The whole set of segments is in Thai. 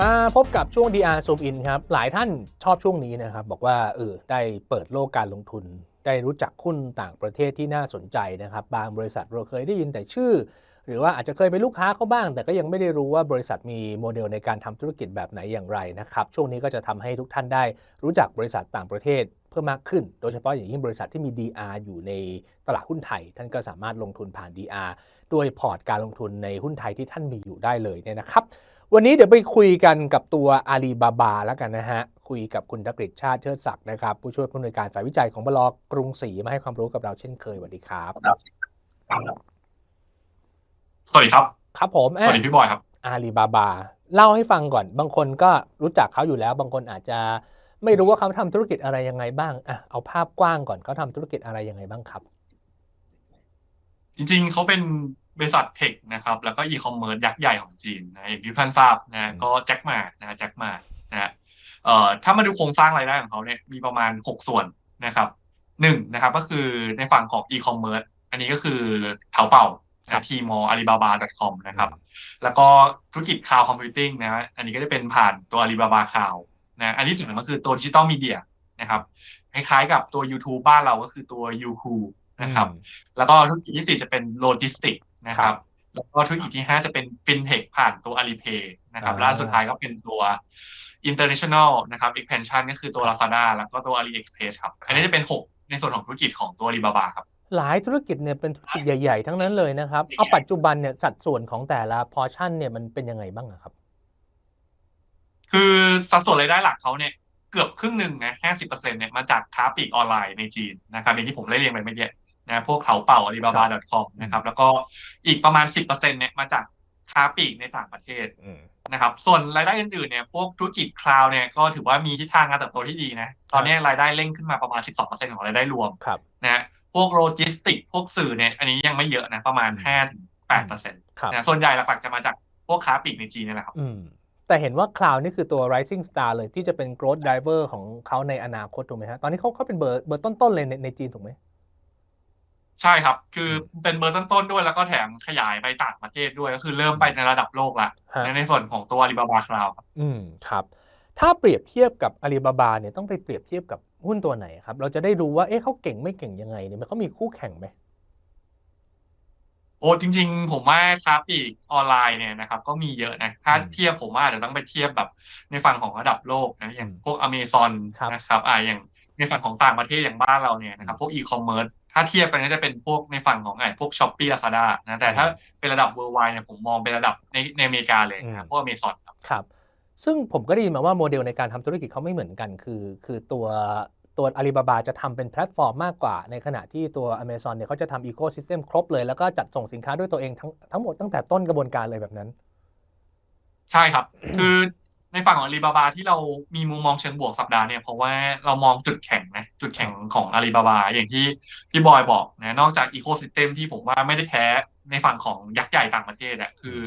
มาพบกับช่วง DR Zoom In ครับ หลายท่านชอบช่วงนี้นะครับ บอกว่าเออได้เปิดโลกการลงทุน ได้รู้จักหุ้นต่างประเทศที่น่าสนใจนะครับ บางบริษัทเราเคยได้ยินแต่ชื่อ หรือว่าอาจจะเคยเป็นลูกค้าเขาบ้าง แต่ก็ยังไม่ได้รู้ว่าบริษัทมีโมเดลในการทำธุรกิจแบบไหนอย่างไรนะครับ ช่วงนี้ก็จะทำให้ทุกท่านได้รู้จักบริษัทต่างประเทศเพิ่มมากขึ้น โดยเฉพาะอย่างยิ่งบริษัทที่มี DR อยู่ในตลาดหุ้นไทย ท่านก็สามารถลงทุนผ่าน DR ด้วยพอร์ตการลงทุนในหุ้นไทยที่ท่านมีอยู่ได้เลยเนี่ยนะครับ วันนี้เดี๋ยวไปคุยกันกับตัวอาลีบาบาแล้วกันนะฮะ คุยกับคุณธกฤษชาติเชิดศักดิ์นะครับ ผู้ช่วยผู้อำนวยการฝ่ายวิจัยของบลกรุงศรีมาให้ความรู้กับเราเช่นเคยสวัสดีครับ สวัสดีครับ ครับผมสวัสดีพี่บอยครับอาลีบาบาเล่าให้ฟังก่อน บางคนก็รู้จักเขาอยู่แล้ว บางคนอาจจะไม่รู้ว่าเขาทำธุรกิจอะไรยังไงบ้างอะเอาภาพกว้างก่อนเขาทำธุรกิจอะไรยังไงบ้างครับ จริง ๆเขาเป็น บริษัทเทคนะครับแล้วก็อีคอมเมิร์ซยักษ์ใหญ่ของจีนนะอย่างที่ท่านทราบนะก็แจ็คหมานะแจ็คหมานะฮะเอ่อถ้ามาดูโครงสร้างรายได้ของเขาเนี่ยมีประมาณ 6 ส่วนนะครับหนึ่งนะครับก็คือในฝั่งของอีคอมเมิร์ซอันนี้ก็คือเถาเป่าครับนะทีมออาลีบาบา .com นะครับ แล้วก็ธุรกิจคลาวด์คอมพิวติ้งนะฮะอันนี้ก็จะเป็นผ่านตัวอาลีบาบาคลาวนะอันที่สองก็คือตัวดิจิตอลมีเดียนะครับคล้ายๆกับตัว YouTube บ้านเราก็คือตัว YouTube นะครับแล้วก็ธุรกิจที่สี่จะเป็นโลจิสติก นะคครัรับบแล้วก็ธุรกิจที่ห้าจะเป็นฟินเทคผ่านตัว Alipay นะครับอ่าและอันสุดท้ายก็เป็นตัว international นะครับ expansion ก็คือตัว Lazada แล้วก็ตัว AliExpress ครับ อันนี้จะเป็นหกในส่วนของธุรกิจของตัว Alibaba ครับ หลายธุรกิจเนี่ยเป็นธุรกิจใหญ่ ๆ ทั้งนั้นเลยนะครับ เอาปัจจุบันเนี่ยสัดส่วนของแต่ละพอชั่นเนี่ยมันเป็นยังไงบ้างอะครับ คือสัดส่วนรายได้หลักเขาเนี่ยเกือบครึ่งหนึ่งนะห้าสิบเปอร์เซ็นเนี่ยมาจากค้าปลีกออนไลน์ในจีนนะครับอย่างที่ผมไล่เรียงไปเมื่อกี้ นะพวกเขาเป่า alibaba.com นะครับแล้วก็อีกประมาณสิบเปอร์เซ็นเนี่ยมาจากค้าปลีกในต่างประเทศอืมนะครับส่วนรายได้อื่นๆเนี่ยพวกธุรกิจคลาวด์เนี่ยก็ถือว่ามีทิศทางการเติบโตที่ดีนะตอนนี้รายได้เร่งขึ้นมาประมาณ 12%ของรายได้รวมครับนะฮะพวกโลจิสติก พวกสื่อเนี่ยอันนี้ยังไม่เยอะนะประมาณ5-8%นครับะส่วนใหญ่หลักๆจะมาจากพวกค้าปลีกในจีนนี่แหละครับอืมแต่เห็นว่า Cloud นี่คือตัว rising star เลยที่จะเป็น growth driver ของเขาในอนาคตถูกไหมฮะตอนนี้เขาเขาเป็นเบอร์เบอร์ต้นๆเลยในในจีนถูกไหม ใช่ครับ คือเป็นเบอร์ต้นๆด้วยแล้วก็แถมขยายไปต่างประเทศด้วยก็คือเริ่มไปในระดับโลกละฮะในส่วนของตัว Alibaba Cloud ครับอืมครับ ถ้าเปรียบเทียบกับอาลีบาบาเนี่ยต้องไปเปรียบเทียบกับหุ้นตัวไหนครับ เราจะได้รู้ว่าเอ๊ะเขาเก่งไม่เก่งยังไงเนี่ยมันเขามีคู่แข่งไหมโอ้จริง ๆ ผมว่าค้าปลีกออนไลน์เนี่ยนะครับก็มีเยอะนะถ้าอืมเทียบผมว่าอาจจะต้องไปเทียบแบบในฝั่งของระดับโลกนะอย่างอืมพวกอเมซอนครับนะครับอ่าอย่างในฝั่งของต่างประเทศอย่างบ้านเราเนี่ยนะครับพวกอีคอมเมิร์ซ ถ้าเทียบกันก็จะเป็นพวกในฝั่งของไอ้พวกช้อปปี้ลาซาด้านะแต่ถ้าเป็นระดับเวอร์ไวเนี่ยผมมองเป็นระดับในในอเมริกาเลยนะครับพวกอเมซอนครับครับ ซึ่งผมก็ได้ยินมาว่าโมเดลในการทำธุรกิจเขาไม่เหมือนกัน คือ คือตัวตัวอาลีบาบาจะทำเป็นแพลตฟอร์มมากกว่า ในขณะที่ตัว Amazon เนี่ยเขาจะทำอีโค y ิสเต็มครบเลย แล้วก็จัดส่งสินค้าด้วยตัวเองทั้งทั้งหมดตั้งแต่ต้นกระบวนการเลยแบบนั้น ใช่ครับ คือ ในฝั่งของอาลีบาบาที่เรามีมุมมองเชิงบวกสัปดาห์เนี่ยเพราะว่าเรามองจุดแข็งนะจุดแข็งของอาลีบาบาอย่างที่พี่บอยบอกนะนอกจากอีโค y ิสเต็มที่ผมว่าไม่ได้แพ้ในฝั่งของยักษ์ใหญ่ต่างประเทศอะคือ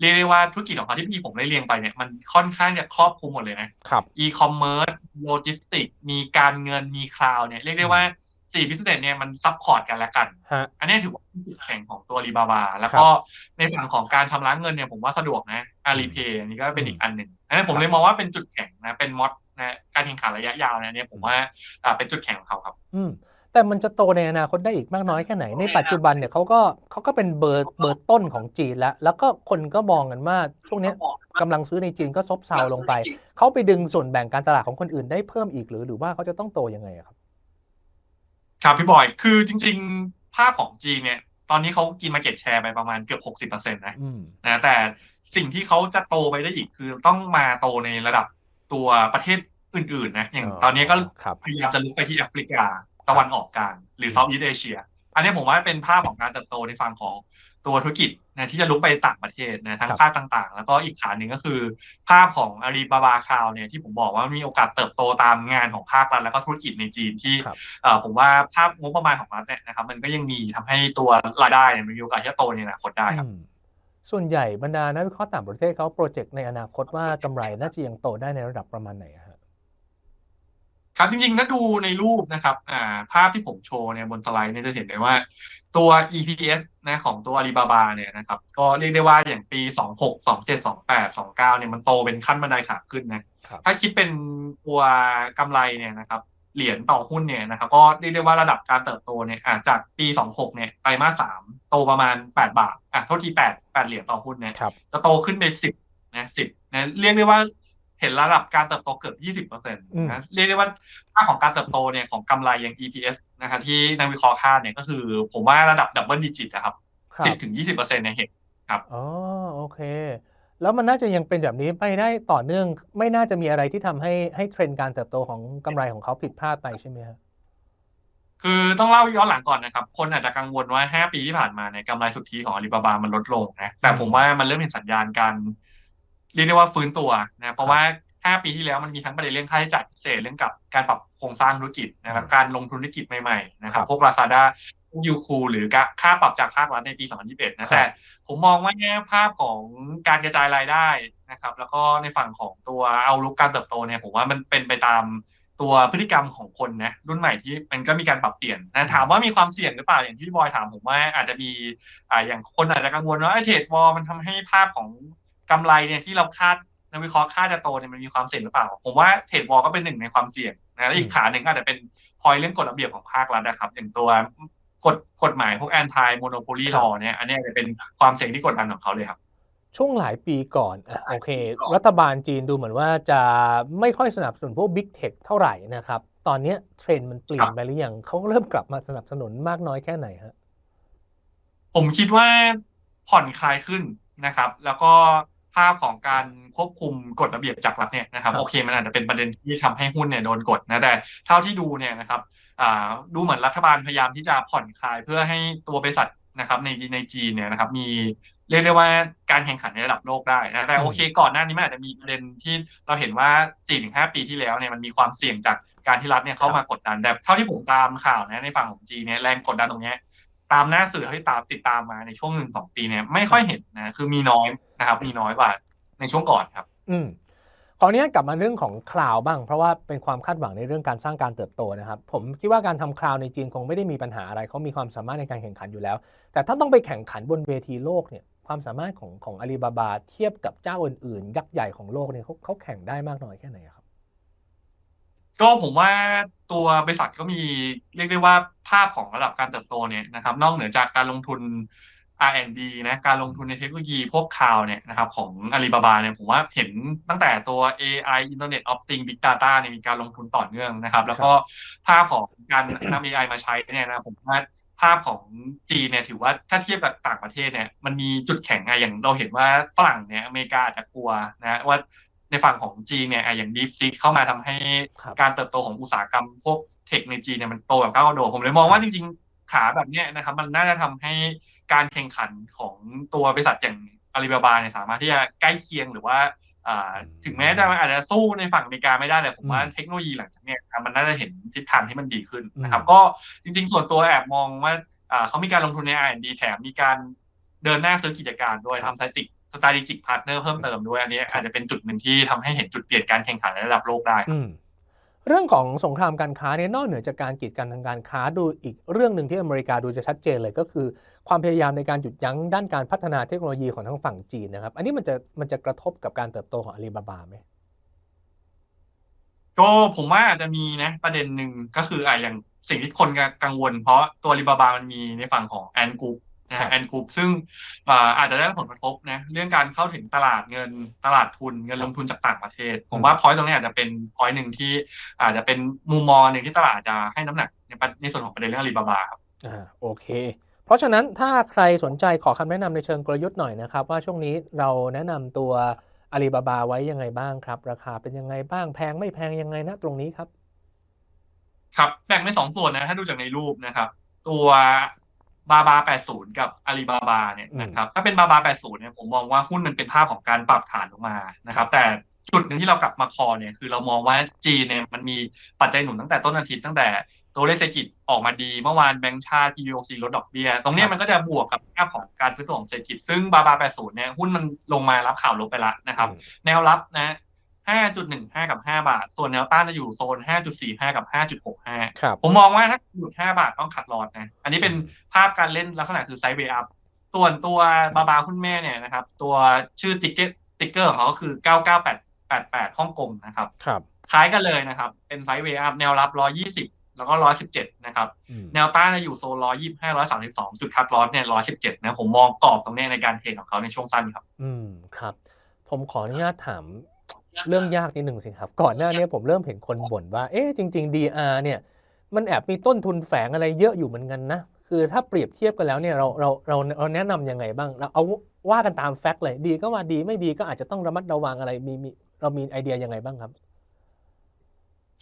เรียกได้ว่าธุรกิจของเขาที่พี่ผมได้เรียงไปเนี่ยมันค่อนข้างจะครอบคลุมหมดเลยนะครับอีคอมเมิร์ซโลจิสติกมีการเงินมีคลาวด์เนี่ยเรียกได้ว่าสี่บิสเนสเนี่ยมันซับพอร์ตกันและกันฮะอันนี้ถือว่าเป็นจุดแข็งของตัวอาลีบาบา แล้วก็ในฝั่งของการชำระเงินเนี่ยผมว่าสะดวกนะอาลีเพย์อันนี้ก็เป็นอีกอันหนึ่งอั นนี้ผมเลยมองว่าเป็นจุดแข็งนะเป็นมอดนะการแข่งขันระยะยาวนะเนี่ยผมว่าอ่าเป็นจุดแข็งของเขาครับ อืมแต่มันจะโตในอนาคตได้อีกมากน้อยแค่ไหน ในปัจจุบันเนี่ยเขาก็เขาก็เป็นเบอร์เบอร์ต้นของจีนแล้ว แล้วก็คนก็มองกันว่าช่วงเนี้ยกำลังซื้อในจีนก็ซบเซาลงไปเขาไปดึงส่วนแบ่งการตลาดของคนอื่นได้เพิ่มอีกหรือหรือว่าเขาจะต้องโตยังไงอะครับ ครับพี่บอยคือจริง ๆ ภาพของจีนเนี่ย ตอนนี้เขากินมาเก็ตแชร์ไปประมาณเกือบหกสิบเปอร์เซ็นต์นะอืมนะแต่สิ่งที่เขาจะโตไปได้อีกคือต้องมาโตในระดับตัวประเทศอื่นๆนะอย่างตอนนี้ก็ครับพยายามจะลุกไปที่แอฟริกาตะวันออกกลางหรือเซาท์อีสเอเชีย อันนี้ผมว่าเป็นภาพของการเติบโตในฝั่งของตัวธุรกิจ นะที่จะลุกไปต่างประเทศนะทั้งครับภาคต่างๆ แล้วก็อีกขาหนึ่งก็คือ ภาพของอาลีบาบาคาวเนี่ยที่ผมบอกว่ามีโอกาสเติบโตตามงานของภาครัฐแล้วก็ธุรกิจในจีนที่ครับเอ่อผมว่าภาพงบประมาณของรัฐเนี่ยนะครับมันก็ยังมีทำให้ตัวรายได้เนี่ยมันมีโอกาสที่จะโตในอนาคตได้ครับอืมส่วนใหญ่บรรดานักวิเคราะห์ต่างประเทศเขาโปรเจกต์ในอนาคตว่ากำไรน่าจะยังโตได้ในระดับประมาณไหนอะฮะ ครับจริงๆ ถ้าดูในรูปนะครับอ่าภาพที่ผมโชว์เนี่ยบนสไลด์เนี่ยจะเห็นได้ว่าตัว EPS นะของตัว Alibaba เนี่ยนะครับก็เรียกได้ว่าอย่างปี 26 27 28 29เนี่ยมันโตเป็นขั้นบันไดขาขึ้นนะครับถ้าคิดเป็นตัวกำไรเนี่ยนะครับเหรียญต่อหุ้นเนี่ยนะครับก็เรียกได้ว่าระดับการเติบโตเนี่ยอ่าจากปี 26 เนี่ยไตรมาส 3 โตประมาณ 8 บาทอะโทษที8 8 เหรียญต่อหุ้นเนี่ยครับจะโตขึ้นไป 10นะ10นะเรียกได้ว่า เห็นระดับการเติบโตเกือบ20%นะเรียกได้ว่าค่าของการเติบโตเนี่ยของกำไรอย่าง EPS นะครับที่นักวิเคราะห์คาดเนี่ยก็คือ ผมว่าระดับดับเบิลดิจิตนะครับครับ10ถึง20%เนี่ยเห็นอ๋อโอเค แล้วมันน่าจะยังเป็นแบบนี้ไปได้ต่อเนื่อง ไม่น่าจะมีอะไรที่ทำให้ให้เทรนด์การเติบโตของกำไรของเขาผิดพลาดไปใช่ไหมครับคือต้องเล่าย้อนหลังก่อนนะครับ คนอาจจะกังวลว่า 5 ปีที่ผ่านมาเนี่ยกำไรสุทธิของอาลีบาบามันลดลงนะแต่ผมว่ามันเริ่มเห็นสัญญาณการ เรียกได้ว่าฟื้นตัวนะเพราะว่า 5 ปีที่แล้วมันมีทั้งประเด็นเรื่องค่าใช้จ่ายพิเศษเรื่องกับการปรับโครงสร้างธุรกิจนะครับการลงทุนธุรกิจใหม่ๆนะครับพวก Lazada พวกยูคูหรือค่าปรับจากภาครัฐในปี 2021 นะแต่ผมมองว่าแง่ภาพของการกระจายรายได้นะครับ แล้วก็ในฝั่งของตัวเอาลุกการเติบโตเนี่ยผมว่ามันเป็นไปตามตัวพฤติกรรมของคนนะรุ่นใหม่ที่มันก็มีการปรับเปลี่ยนนะถามว่ามีความเสี่ยงหรือเปล่าอย่างที่พี่บอยถามผมว่าอาจจะมีอ่าอย่างคนอาจจะกังวลว่าไอ้เทรดวอลมันทำให้ภาพของ กำไรเนี่ยที่เราคาดนักวิเคราะห์คาดจะโตเนี่ยมันมีความเสี่ยงหรือเปล่า ผมว่าเทรดวอลก็เป็นหนึ่งในความเสี่ยงนะแล้วอีกขาหนึ่งก็อาจจะเป็นพอยเรื่องกฎระเบียบของภาครัฐนะครับ อย่างตัวกฎกฎหมายพวกแอนตี้โมโนโพลีครัลบอเนี่ยอันเนี้ยจะเป็นความเสี่ยงที่กดดันของเขาเลยครับ ช่วงหลายปีก่อนอะโอเค รัฐบาลจีนดูเหมือนว่าจะไม่ค่อยสนับสนุนพวกบิ๊กเทคเท่าไหร่นะครับ ตอนเนี้ยเทรนด์มันเปลี่ยนไปหรือยังเขาเริ่มกลับมาสนับสนุนมากน้อยแค่ไหนฮะผมคิดว่าผ่อนคลายขึ้นนะครับ แล้วก็ ภาพของการควบคุมกฎระเบียบจากรัฐเนี่ยนะครับครับโอเคมันอาจจะเป็นประเด็นที่ทำให้หุ้นเนี่ยโดนกดนะแต่เท่าที่ดูเนี่ยนะครับอ่าดูเหมือนรัฐบาลพยายามที่จะผ่อนคลายเพื่อให้ตัวบริษัทนะครับในในจีนเนี่ยนะครับมีเรียกได้ว่าการแข่งขันในระดับโลกได้นะแต่อืมโอเคก่อนหน้านี้มันอาจจะมีประเด็นที่เราเห็นว่า 4-5 ปีที่แล้วเนี่ยมันมีความเสี่ยงจากการที่รัฐเนี่ยเข้ามากดดันแต่เท่าที่ผมตามข่าวนะในฝั่งของจีนเนี่ยแรงกดดันตรงเนี้ย ตามหน้าสื่อที่ตามติดตามมาในช่วงหนึ่งสองปีเนี่ยไม่ค่อยเห็นนะคือมีน้อยนะครับ มีน้อยกว่าในช่วงก่อนครับ อืมขออนุญาตกลับมาเรื่องของคลาวบ้าง เพราะว่าเป็นความคาดหวังในเรื่องการสร้างการเติบโตนะครับ ผมคิดว่าการทำคลาวในจีนคงไม่ได้มีปัญหาอะไรเขามีความสามารถในการแข่งขันอยู่แล้ว แต่ถ้าต้องไปแข่งขันบนเวทีโลกเนี่ยความสามารถของของอาลีบาบาเทียบกับเจ้าอื่นๆ ยักษ์ใหญ่ของโลกเนี่ยเขาเขาแข่งได้มากน้อยแค่ไหนครับ ก็ผมว่าตัวบริษัทก็มีเรียกได้ว่าภาพของระดับการเติบโตเนี่ยนะครับ นอกเหนือจากการลงทุน R&D นะการลงทุนในเทคโนโลยีพวกคลาวเนี่ยนะครับของ Alibaba เนี่ยผมว่าเห็นตั้งแต่ตัว AI Internet of Things Big Data เนี่ยมีการลงทุนต่อเนื่องนะครับ แล้วก็ภาพของการนำ AI มาใช้เนี่ยนะผมว่าภาพของจีนเนี่ยถือว่าถ้าเทียบกับต่างประเทศเนี่ยมันมีจุดแข็งอะอย่างเราเห็นว่าฝรั่งเนี่ยอเมริกาอาจจะกลัวนะว่า ในฝั่งของจีนเนี่ยอะอย่าง DeepSeek เข้ามาทำให้ครับการเติบโตของอุตสาหกรรมพวกเทคในจีนเนี่ยมันโตแบบก้าวกระโดดผมเลยมองว่าจริงๆ ขาแบบเนี้ยนะครับมันน่าจะทำให้การแข่งขันของตัวบริษัทอย่างอาลีบาบาเนี่ยสามารถที่จะใกล้เคียงหรือว่าอ่าถึงแม้จะอาจจะสู้ในฝั่งอเมริกาไม่ได้แต่ผมว่าอืมเทคโนโลยีหลังจากเนี้ยครับมันน่าจะเห็นทิศทางที่มันดีขึ้นนะครับอืมก็จริง ๆ ส่วนตัวแอบมองว่าอ่าเขามีการลงทุนใน R&D แถมมีการเดินหน้าซื้อกิจการด้วยครับทำสติกสตาดิจิก พาร์ทเนอร์เพิ่มเติมด้วยอันนี้อาจจะเป็นจุดหนึ่งที่ทำให้เห็นจุดเปลี่ยนการแข่งขันในระดับโลกได้อืมเรื่องของสงครามการค้าเนี่ยนอกเหนือจากการกีดกันทางการค้าดูอีกเรื่องหนึ่งที่อเมริกาดูจะชัดเจนเลยก็คือ ความพยายามในการหยุดยั้งด้านการพัฒนาเทคโนโลยีของทางฝั่งจีนนะครับ อันนี้มันจะมันจะกระทบกับการเติบโตของอาลีบาบาไหมก็ผมว่าอาจจะมีนะประเด็นหนึ่งก็คืออะอย่างสิ่งที่คนกังวล เพราะตัวริบาบามันมีในฝั่งของแอนกรุ๊ป นะครัฮะบแอนกรุ๊ปซึ่งอ่าอาจจะได้ผลกระทบนะเรื่องการเข้าถึงตลาดเงินตลาดทุนเงินลงทุนจากต่างประเทศ ผมว่าพอยต์ตรงนี้อาจจะเป็นพอยต์หนึ่งที่อาจจะเป็นมุมมองหนึ่งที่ตลาดจะให้น้ำหนักในประในส่วนของประเด็นเรื่องอาลีบาบาครับอ่าโอเค เพราะฉะนั้นถ้าใครสนใจขอคำแนะนำในเชิงกลยุทธ์หน่อยนะครับ ว่าช่วงนี้เราแนะนำตัวอาลีบาบาไว้ยังไงบ้างครับ ราคาเป็นยังไงบ้างแพงไม่แพงยังไงนะตรงนี้ครับ ครับแบ่งเป็นสองส่วนนะถ้าดูจากในรูปนะครับ ตัว บาบา80 กับอาลีบาบาเนี่ยนะครับถ้าเป็นบาบา80เนี่ยผมมองว่าหุ้นมันเป็นภาพของการปรับฐานลงมานะครับ แต่จุดหนึ่งที่เรากลับมาคอเนี่ยคือเรามองว่าจีนเนี่ยมันมีปัจจัยหนุนตั้งแต่ต้นอาทิตย์ตั้งแต่ตัวเลขเศรษฐกิจออกมาดี เมื่อวานแบงก์ชาติ PBOC ลดดอกเบี้ย ตรงเนี้ยมันก็จะบวกกับภาพของการฟื้นตัวของเศรษฐกิจ ซึ่งบาบา80เนี่ยหุ้นมันลงมารับข่าวลบไปแล้วนะครับ แนวรับนะ 5.15 กับ 5 บาท ส่วนแนวต้านจะอยู่โซน 5.45 กับ 5.65ครับผมมองว่าถ้าหยุด 5 บาทต้องขัดลอดนะ อันนี้เป็นภาพการเล่นลักษณะคือไซด์เวย์อัพส่วนตัวบาบาคุณแม่เนี่ยนะครับ ตัวชื่อติ๊กเกอร์ติ๊กเกอร์ของเขาก็คือ 99888ฮ่องกงนะครับครับคล้ายกันเลยนะครับ เป็นไซด์เวย์อัพแนวรับ 120 แล้วก็ 117 นะครับอืมแนวต้านจะอยู่โซน 125 132 จุดคัดลอสเนี่ย 117 นะ ผมมองกรอบตรงเนี้ยในการเทรดของเขาในช่วงสั้นครับ อืม ครับ ผมขออนุญาตถาม เรื่องยากนิดหนึ่งสิครับ ก่อนหน้านี้ผมเริ่มเห็นคนบ่นว่า เอ๊ะจริง ๆ DR เนี่ย มันแอบมีต้นทุนแฝงอะไรเยอะอยู่เหมือนกันนะ คือถ้าเปรียบเทียบกันแล้วเนี่ยเราเราเราเราแนะนำยังไงบ้าง เราเอาว่ากันตามแฟกต์เลย ดีก็ว่าดีไม่ดีก็อาจจะต้องระมัดระวังอะไรมีมีเรามีไอเดียยังไงบ้างครับ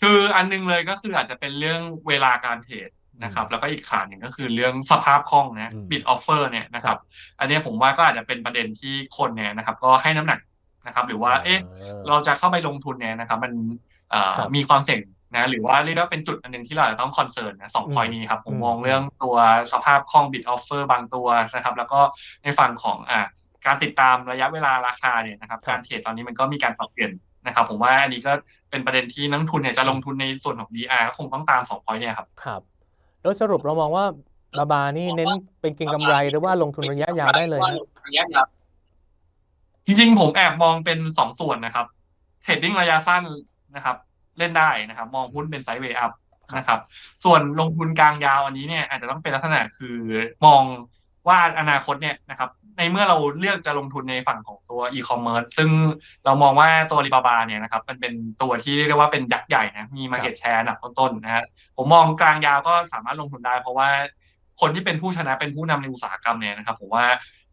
คืออันหนึงเลยก็คืออาจจะเป็นเรื่องเวลาการเทรดนะครับแล้วก็อีกขาหนึ่งก็คือเรื่องสภาพคล่องนะอืมบิดออฟเฟอร์เนี่ยนะครับ อันเนี้ยผมว่าก็อาจจะเป็นประเด็นที่คนเนี่ยนะครับ ก็ให้น้ำหนัก นะครับ หรือว่าเอ๊ะเราจะเข้าไปลงทุนเนี่ยนะครับ มันเอ่อครับมีความเสี่ยงนะหรือว่าเรียกว่าเป็นจุดอันหนึงที่เราจะต้องคอนเซิร์นนะสองอืมพอยนี้ครับผมอืมมองเรื่องตัวสภาพคล่องบิดออฟเฟอร์บางตัวนะครับ แล้วก็ในฝั่งของอ่าการติดตามระยะเวลาราคาเนี่ยนะครับครับการเทรดตอนนี้มันก็มีการปรับเปลี่ยนนะครับ ผมว่าอันนี้ก็เป็นประเด็นที่นักลงทุนเนี่ยจะลงทุนในส่วนของ DR ก็คงต้องตามสองพอยเนี่ยครับครับแล้วสรุปเรามองว่าบาบานี่เน้นเป็นเก็งกำไรหรือว่าลงทุนระยะยาวได้เลยนะ จริงๆ ผมแอบมองเป็นสองส่วนนะครับเทรดดิ้งระยะสั้นนะครับ เล่นได้นะครับ มองหุ้นเป็นไซด์เวย์อัพนะครับ ส่วนลงทุนกลางยาวอันนี้เนี่ยอาจจะต้องเป็นลักษณะคือมองว่าอนาคตเนี่ยนะครับ ในเมื่อเราเลือกจะลงทุนในฝั่งของตัวอีคอมเมิร์ซซึ่งเรามองว่าตัวรีบาบาเนี่ยนะครับ มันเป็นตัวที่เรียกได้ว่าเป็นยักษ์ใหญ่นะมีมาเก็ตแชร์อันดับต้นๆนะฮะผมมองกลางยาวก็สามารถลงทุนได้ เพราะว่าคนที่เป็นผู้ชนะเป็นผู้นำในอุตสาหกรรมเนี่ยนะครับ ผมว่า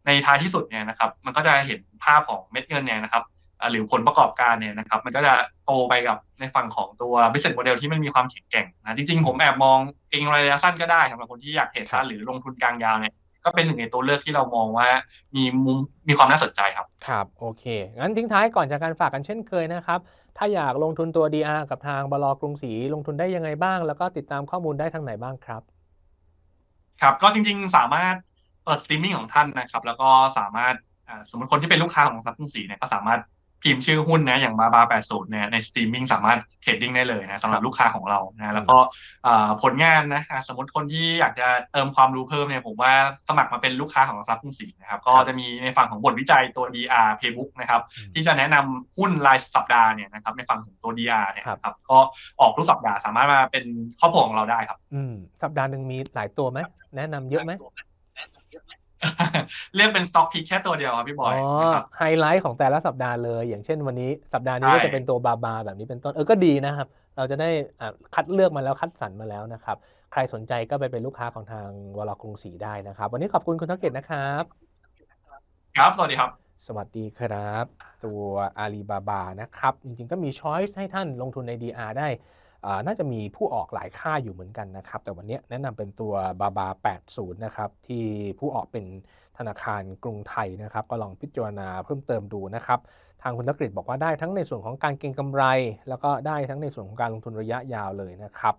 ในท้ายที่สุดเนี่ยนะครับ มันก็จะเห็นภาพของเม็ดเงินเนี่ยนะครับอ่าหรือผลประกอบการเนี่ยนะครับ มันก็จะโตไปกับในฝั่งของตัว business model ที่มันมีความแข็งแกร่งนะจริงๆ ผมแอบมองเองระยะสั้นก็ได้สำหรับคนที่อยากเทรดสั้นหรือลงทุนกลางยาวเนี่ยก็เป็นหนึ่งในตัวเลือกที่เรามองว่ามีมุมมีความน่าสนใจครับ ครับ โอเค งั้นทิ้งท้ายก่อนจากการฝากกันเช่นเคยนะครับ ถ้าอยากลงทุนตัว DR กับทางบลกรุงศรีลงทุนได้ยังไงบ้าง แล้วก็ติดตามข้อมูลได้ทางไหนบ้างครับ ครับ ก็จริงๆ สามารถ เปิดสตรีมมิ่งของท่านนะครับ แล้วก็สามารถอ่าสมมติคนที่เป็นลูกค้าของซับกรุงศรีเนี่ยก็สามารถพิมพ์ชื่อหุ้นนะอย่างบาบา80เนี่ยในสตรีมมิ่งสามารถเทรดดิ้งได้เลยนะสำหรับลูกค้าของเรานะแล้วก็อ่าผลงานนะอ่าสมมติคนที่อยากจะเติมความรู้เพิ่มเนี่ยผมว่าสมัครมาเป็นลูกค้าของซับกรุงศรีนะครับก็จะมีในฝั่งของบทวิจัยตัว DR Playbook นะครับอืมที่จะแนะนำหุ้นรายสัปดาห์เนี่ยนะครับในฝั่งของตัว DR เนี่ยครับนะครับก็ออกทุกสัปดาห์สามารถมาเป็นครอบครัวของเราได้ครับอืมสัปดาห์หนึ่งมีหลายตัวไหมแนะนำเยอะไหม เรียกเป็นสต็อกพิกแค่ตัวเดียวครับพี่บอยนะครับไฮไลท์ของแต่ละสัปดาห์เลย อย่างเช่นวันนี้สัปดาห์นี้ใช่ก็จะเป็นตัวบาบาแบบนี้เป็นต้นเออก็ดีนะครับ เราจะได้อะคัดเลือกมาแล้วคัดสรรมาแล้วนะครับ ใครสนใจก็ไปเป็นลูกค้าของทางวลกรุงศรีได้นะครับ วันนี้ขอบคุณคุณธเกตนะครับ ครับสวัสดีครับ สวัสดีครับ ตัวอาลีบาบานะครับ จริงๆก็มีช้อยส์ให้ท่านลงทุนใน DR ได้อ่า น่าจะมีผู้ออกหลายค่ายอยู่เหมือนกันนะครับ แต่วันนี้แนะนำเป็นตัวบาบา80 นะครับ ที่ผู้ออกเป็นธนาคารกรุงไทยนะครับ ก็ลองพิจารณาเพิ่มเติมดูนะครับ ทางคุณธกฤษบอกว่าได้ทั้งในส่วนของการเก็งกำไร แล้วก็ได้ทั้งในส่วนของการลงทุนระยะยาวเลยนะครับ